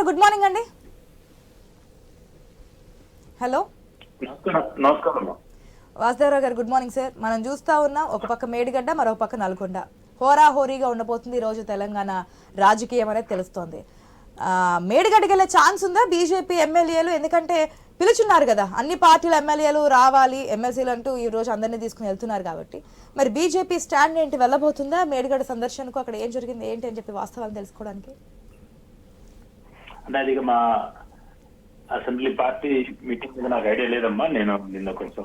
గారు good morning అండి. Hello. Vasudevarao గారు గుడ్ మార్నింగ్ సార్. మనం చూస్తా ఉన్నాం ఒక పక్క మేడిగడ్డ మరో పక్క నల్గొండ. హోరాహోరీగా ఉండబోతుంది ఈ రోజు తెలంగాణ రాజకీయం అనేది తెలుస్తోంది. మేడిగడ్డకి వెళ్ళే ఛాన్స్ ఉందా? బీజేపీ ఎమ్మెల్యేలు ఎందుకంటే పిలుచున్నారు కదా అన్ని పార్టీల ఎమ్మెల్యేలు రావాలి ఎమ్మెల్సీలు అంటూ ఈ రోజు అందరినీ తీసుకుని వెళ్తున్నారు కాబట్టి. మరి బీజేపీ స్టాండ్ ఏంటి? వెళ్ళబోతుందా? మేడిగడ్డ సందర్శనకు అక్కడ ఏం జరిగింది? ఏంటి అని చెప్పి వాస్తవాలు తెలుసుకోవడానికి. ఇక మా అసెంబ్లీ పార్టీ మీటింగ్ మీద నాకు ఐడియా లేదమ్మా. నేను నిన్న కొంచెం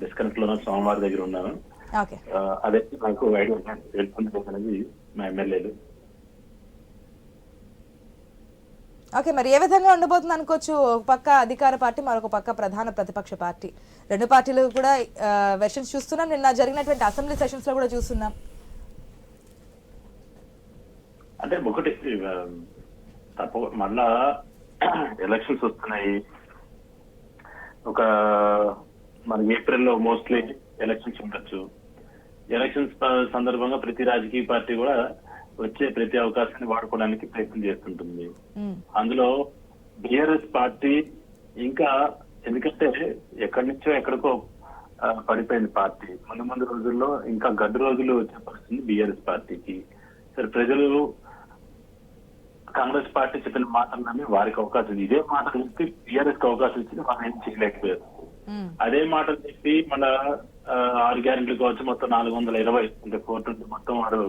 డిస్కనెక్ట్లో సోమవారం దగ్గర ఉన్నాను. అదే నాకు ఐడియా అనేది మా ఎమ్మెల్యేలు. ఓకే మరి ఏ విధంగా ఉండబోతుంది అనుకోవచ్చు? ఒక పక్క అధికార పార్టీ మరొక పక్క ప్రధాన ప్రతిపక్ష పార్టీ. రెండు పార్టీలు కూడా వెర్షన్స్ చూస్తున్నాం. నిన్న జరిగినటువంటి అసెంబ్లీ సెషన్స్లో కూడా చూస్తున్నాం. అంటే ఒకటి తప్ప మళ్ళా ఎలక్షన్స్ వస్తున్నాయి. ఒక మన ఏప్రిల్లో మోస్ట్లీ ఎలక్షన్స్ ఉండొచ్చు. ఎలక్షన్స్ సందర్భంగా ప్రతి రాజకీయ పార్టీ కూడా వచ్చే ప్రతి అవకాశాన్ని వాడుకోవడానికి ప్రయత్నం చేస్తుంటుంది. అందులో బిఆర్ఎస్ పార్టీ ఇంకా ఎందుకంటే ఎక్కడి నుంచో ఎక్కడికో పడిపోయింది పార్టీ. ముందు ముందు రోజుల్లో ఇంకా గడ్డు రోజులు వచ్చే పరిస్థితి బిఆర్ఎస్ పార్టీకి. సరే ప్రజలు కాంగ్రెస్ పార్టీ చెప్పిన మాటలు నమ్మి వారికి అవకాశం. ఉంది. ఇదే మాటలు చెప్పి బిఆర్ఎస్కి అవకాశం ఇచ్చింది వాళ్ళు ఏం చేయలేకపోయారు అదే మాటలు చెప్పి మన ఆ, ఆరు గ్యారెంటీలు కావచ్చు మొత్తం నాలుగు వందల ఇరవై అంటే ఫోర్ ట్వంటీ మొత్తం వారు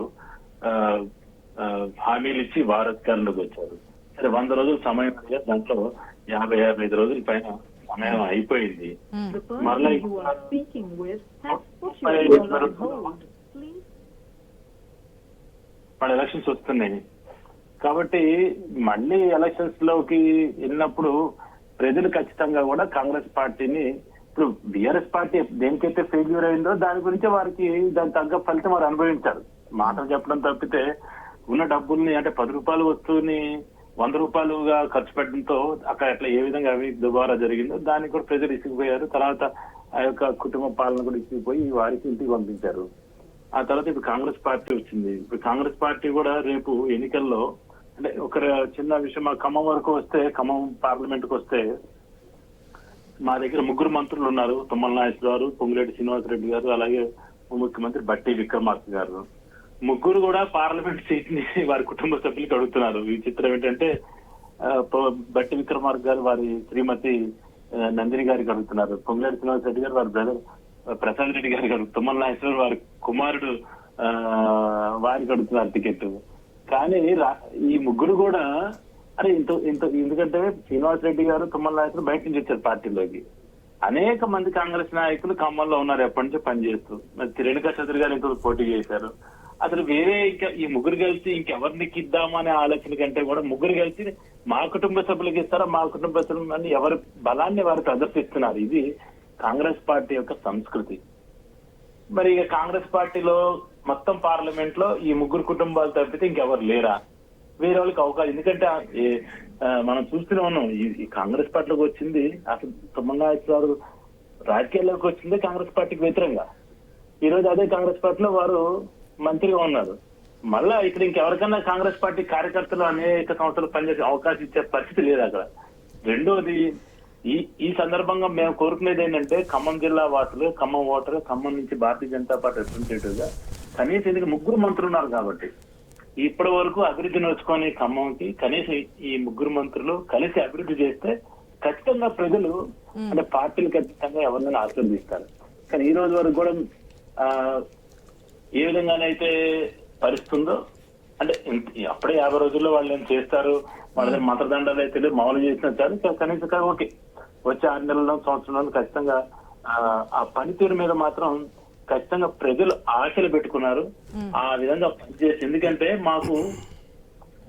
హామీలు ఇచ్చి వారు అధికారంలోకి వచ్చారు. సరే వంద రోజులు సమయం అడిగారు దాంట్లో యాభై యాభై ఐదు రోజుల పైన సమయం అయిపోయింది. మరలా మన ఎలక్షన్స్ వస్తున్నాయి. కాబట్టి మళ్ళీ ఎలక్షన్స్లోకి వెళ్ళినప్పుడు ప్రజలు ఖచ్చితంగా కూడా కాంగ్రెస్ పార్టీని ఇప్పుడు బీఆర్ఎస్ పార్టీ దేనికైతే ఫెయిల్యూర్ అయిందో దాని గురించి వారికి దాని తగ్గ ఫలితం వారు అనుభవించారు. మాటలు చెప్పడం తప్పితే ఉన్న డబ్బుల్ని అంటే పది రూపాయలు వస్తువుని వంద రూపాయలుగా ఖర్చు పెట్టడంతో అక్కడ ఎట్లా ఏ విధంగా అవి దుబారా జరిగిందో దానికి కూడా ప్రజలు ఇసిగిపోయారు. తర్వాత ఆ యొక్క కుటుంబ పాలన కూడా ఇసుకుపోయి వారికి ఇంటికి పంపించారు. ఆ తర్వాత ఇప్పుడు కాంగ్రెస్ పార్టీ వచ్చింది. ఇప్పుడు కాంగ్రెస్ పార్టీ కూడా రేపు ఎన్నికల్లో అంటే ఒక చిన్న విషయం మా ఖమ్మం వరకు వస్తే ఖమ్మం పార్లమెంట్కు వస్తే మా దగ్గర ముగ్గురు మంత్రులు ఉన్నారు. తుమ్మల నాగేశ్వర గారు పొంగులేటి శ్రీనివాసరెడ్డి గారు అలాగే ముఖ్యమంత్రి బట్టి విక్రమార్క గారు. ముగ్గురు కూడా పార్లమెంట్ సీట్ని వారి కుటుంబ సభ్యులకు అడుగుతున్నారు. ఈ చిత్రం ఏంటంటే ఆ, బట్టి విక్రమార్క గారు వారి శ్రీమతి నందిని గారికి అడుగుతున్నారు. పొంగులేటి శ్రీనివాసరెడ్డి గారు వారి బ్రదర్ ప్రసాద్ రెడ్డి గారికి అడుగు తుమ్మల గారు వారి కుమారుడు ఆ, వారికి అడుగుతున్నారు టికెట్ కానీ రా- ఈ ముగ్గురు కూడా అరే ఇంత ఇంత ఎందుకంటే శ్రీనివాస్ రెడ్డి గారు తుమ్మల నాయకులు బయట నుంచి వచ్చారు పార్టీలోకి. అనేక మంది కాంగ్రెస్ నాయకులు ఖమ్మంలో ఉన్నారు ఎప్పటి నుంచో పనిచేస్తూ మరి రేణుకా చౌదరి గారు ఇంకొక పోటీ చేశారు. అసలు వేరే ఇంకా ఈ ముగ్గురు కలిసి ఇంకెవరిని ఇద్దామనే ఆలోచన కంటే కూడా ముగ్గురు కలిసి మా కుటుంబ సభ్యులకు ఇస్తారా మా కుటుంబ సభ్యులు అని ఎవరి బలాన్ని వారు ప్రదర్శిస్తున్నారు. ఇది కాంగ్రెస్ పార్టీ యొక్క సంస్కృతి. మరి ఇక కాంగ్రెస్ పార్టీలో మొత్తం పార్లమెంట్లో ఈ ముగ్గురు కుటుంబాలు తప్పితే ఇంకెవరు లేరా? వేరే వాళ్ళకి అవకాశం ఎందుకంటే మనం చూస్తూనే ఉన్నాం. ఈ- ఈ కాంగ్రెస్ పార్టీలోకి వచ్చింది అసలు తుమ్మంగారు రాజకీయాల్లోకి వచ్చింది కాంగ్రెస్ పార్టీకి వ్యతిరేకంగా. ఈ రోజు అదే కాంగ్రెస్ పార్టీలో వారు మంత్రిగా ఉన్నారు. మళ్ళా ఇక్కడ ఇంకెవరికన్నా కాంగ్రెస్ పార్టీ కార్యకర్తలు అనేక సంవత్సరాలు పనిచేసే అవకాశం ఇచ్చే పరిస్థితి లేదు అక్కడ. రెండోది ఈ ఈ సందర్భంగా మేము కోరుకునేది ఏంటంటే ఖమ్మం జిల్లా వాసులు ఖమ్మం ఓటర్ ఖమ్మం నుంచి భారతీయ జనతా పార్టీ రిప్రజెంటేటివ్గా కనీసం ఇందుకు ముగ్గురు మంత్రులు ఉన్నారు కాబట్టి. ఇప్పటి వరకు అభివృద్ధి నోచుకొని ఖమ్మంకి కనీసం ఈ ముగ్గురు మంత్రులు కలిసి అభివృద్ధి చేస్తే ఖచ్చితంగా ప్రజలు అంటే పార్టీలు ఖచ్చితంగా ఎవరినైనా ఆశీర్వదిస్తారు. కానీ ఈ రోజు వరకు కూడా ఆ, ఏ విధంగానైతే పరిస్తుందో అంటే అప్పుడే యాభై రోజుల్లో వాళ్ళు ఏం చేస్తారు వాళ్ళ మంత్రదండాలు అయితే మామూలు చేసిన చాలు కనీసం ఓకే. వచ్చే ఆరు నెలల్లో సంవత్సరంలో ఖచ్చితంగా ఆ పనితీరు మీద మాత్రం ఖచ్చితంగా ప్రజలు ఆశలు పెట్టుకున్నారు. ఆ విధంగా పనిచేసి ఎందుకంటే మాకు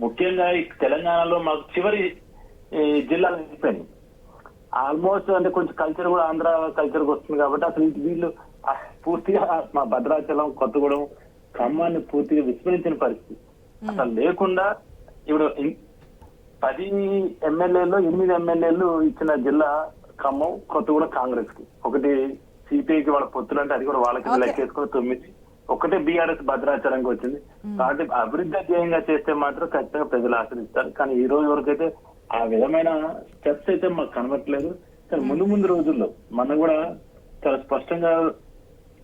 ముఖ్యంగా ఈ తెలంగాణలో మాకు చివరి ఈ, జిల్లాలు అయిపోయినాయి. ఆల్మోస్ట్ అంటే కొంచెం కల్చర్ కూడా ఆంధ్ర కల్చర్ వస్తుంది కాబట్టి అసలు వీళ్ళు పూర్తిగా మా భద్రాచలం కొత్తగూడెం ఖమ్మాన్ని పూర్తిగా విస్మరించిన పరిస్థితి. అసలు లేకుండా ఇప్పుడు పది ఎమ్మెల్యేలు ఎనిమిది ఎమ్మెల్యేలు ఇచ్చిన జిల్లా ఖమ్మం కొత్తగూడెం కాంగ్రెస్కి ఒకటి సిపిఐకి వాళ్ళ పొత్తులు అంటే అది కూడా వాళ్ళకి. లెక్కేసుకుని తొమ్మిది. ఒకటే బీఆర్ఎస్ భద్రాచలంకి వచ్చింది. కాబట్టి అభివృద్ధి ధ్యేయంగా చేస్తే మాత్రం ఖచ్చితంగా ప్రజలు ఆశ్రయిస్తారు. కానీ ఈ రోజు వరకు అయితే ఆ విధమైన స్టెప్స్ అయితే మాకు కనబట్టలేదు కానీ ముందు ముందు రోజుల్లో మనం కూడా చాలా స్పష్టంగా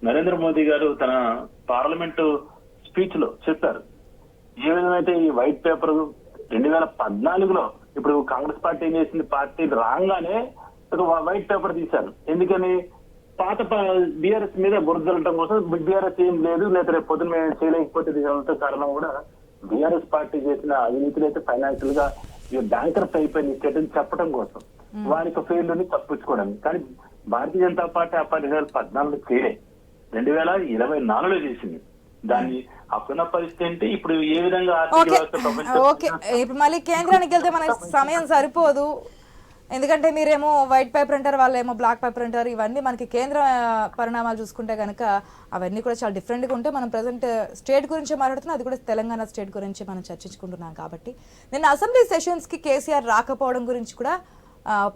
నరేంద్ర మోదీ గారు తన పార్లమెంటు స్పీచ్లో చెప్పారు. ఏ విధమైతే ఈ వైట్ పేపర్ రెండు వేల పద్నాలుగులో ఇప్పుడు కాంగ్రెస్ పార్టీ ఏం చేసింది? పార్టీ రాగానే ఒక వైట్ పేపర్ తీశారు. ఎందుకని? పాత బీఆర్ఎస్ మీద బురదలటం కోసం బీఆర్ఎస్ ఏం లేదు లేదా రేపు పొద్దున మేము చేయలేకపోతే కారణం కూడా బీఆర్ఎస్ పార్టీ చేసిన అవినీతిలో అయితే ఫైనాన్షియల్గా బ్యాంకర్స్ అయిపోయింది స్టేట్ అని చెప్పడం కోసం. వారికి ఫెయిల్ని తప్పించుకోవడానికి కానీ భారతీయ జనతా పార్టీ ఆ వేల పద్నాలుగు చేయలే రెండు వేల ఇరవై నాలుగులో చేసింది. దాన్ని అప్పుడున్న పరిస్థితి ఏంటి? ఇప్పుడు ఏ విధంగా ఆర్థిక వ్యవస్థ ప్రపంచ ఓకే. ఇప్పుడు మళ్ళీ కేంద్రానికి వెళ్తే మనకి సమయం సరిపోదు. ఎందుకంటే మీరేమో వైట్ పేపర్ అంటారు వాళ్ళేమో బ్లాక్ పేపర్ అంటారు. ఇవన్నీ మనకి కేంద్ర పరిణామాలు చూసుకుంటే కనుక అవన్నీ కూడా చాలా డిఫరెంట్గా ఉంటే మనం ప్రజెంట్ స్టేట్ గురించి మాట్లాడుతున్నాం అది కూడా తెలంగాణ స్టేట్ గురించి మనం చర్చించుకుంటున్నాం కాబట్టి. నిన్న అసెంబ్లీ సెషన్స్కి కేసీఆర్ రాకపోవడం గురించి కూడా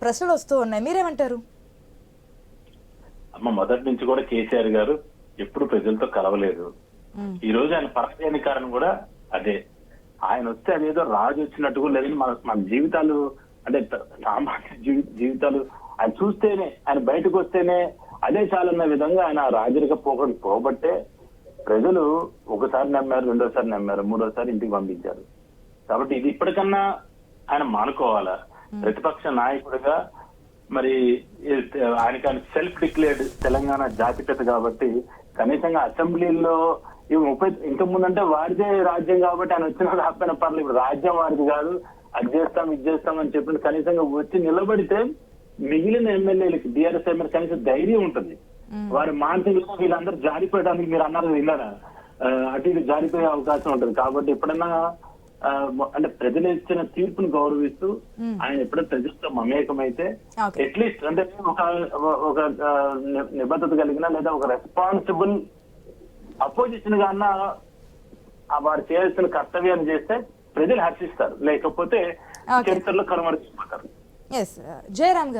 ప్రశ్నలు వస్తూ ఉన్నాయి. మీరేమంటారు? అమ్మ మొదటి నుంచి కూడా కేసీఆర్ గారు ఎప్పుడు ప్రజలతో కలవలేదు. ఈ రోజు ఆయన పరాజయానికి కారణం కూడా అదే. ఆయన వస్తే అదేదో రాజు వచ్చినట్టు కూడా లేదని మన మన జీవితాలు అంటే సామాన్య జీవి- జీవితాలు ఆయన చూస్తేనే ఆయన బయటకు వస్తేనే అదే చాలన్న విధంగా ఆయన రాజరిక పోకడు పోబట్టే ప్రజలు ఒకసారి నమ్మారు రెండోసారి నమ్మారు మూడోసారి ఇంటికి పంపించారు. కాబట్టి ఇది ఇప్పటికన్నా ఆయన మానుకోవాలా? ప్రతిపక్ష నాయకుడిగా మరి ఆయనకి ఆయన సెల్ఫ్ డిక్లేర్డ్ తెలంగాణ జాతిపిత కాబట్టి కనీసంగా అసెంబ్లీలో ఈ ముప్పై ఇంతకు ముందంటే వారిదే రాజ్యం కాబట్టి ఆయన వచ్చిన రాకపోయిన పర్లేదు. ఇప్పుడు రాజ్యం వారిది కాదు అది చేస్తాం ఇది చేస్తాం అని చెప్పిన కనీసంగా వచ్చి నిలబడితే మిగిలిన ఎమ్మెల్యేలకి బీఆర్ఎస్ ఎమ్మెల్యే కనీసం ధైర్యం ఉంటుంది. వారి మానసిక వీళ్ళందరూ జారిపోయడానికి మీరు అన్నారు విన్నారా అటు ఇటు జారిపోయే అవకాశం ఉంటుంది. కాబట్టి ఎప్పుడన్నా అంటే ప్రజలు ఇచ్చిన తీర్పును గౌరవిస్తూ ఆయన ఎప్పుడైనా ప్రజలతో మమేకమైతే. అట్లీస్ట్ అంటే ఒక ఒక నిబద్ధత కలిగిన లేదా ఒక రెస్పాన్సిబుల్ అపోజిషన్గా అన్న వారు చేయాల్సిన కర్తవ్యాన్ని చేస్తే ప్రజలు హర్షిస్తారు. లేకపోతే. చరిత్రలో కనుమరుచిపోతారు ఎస్ జయరామ్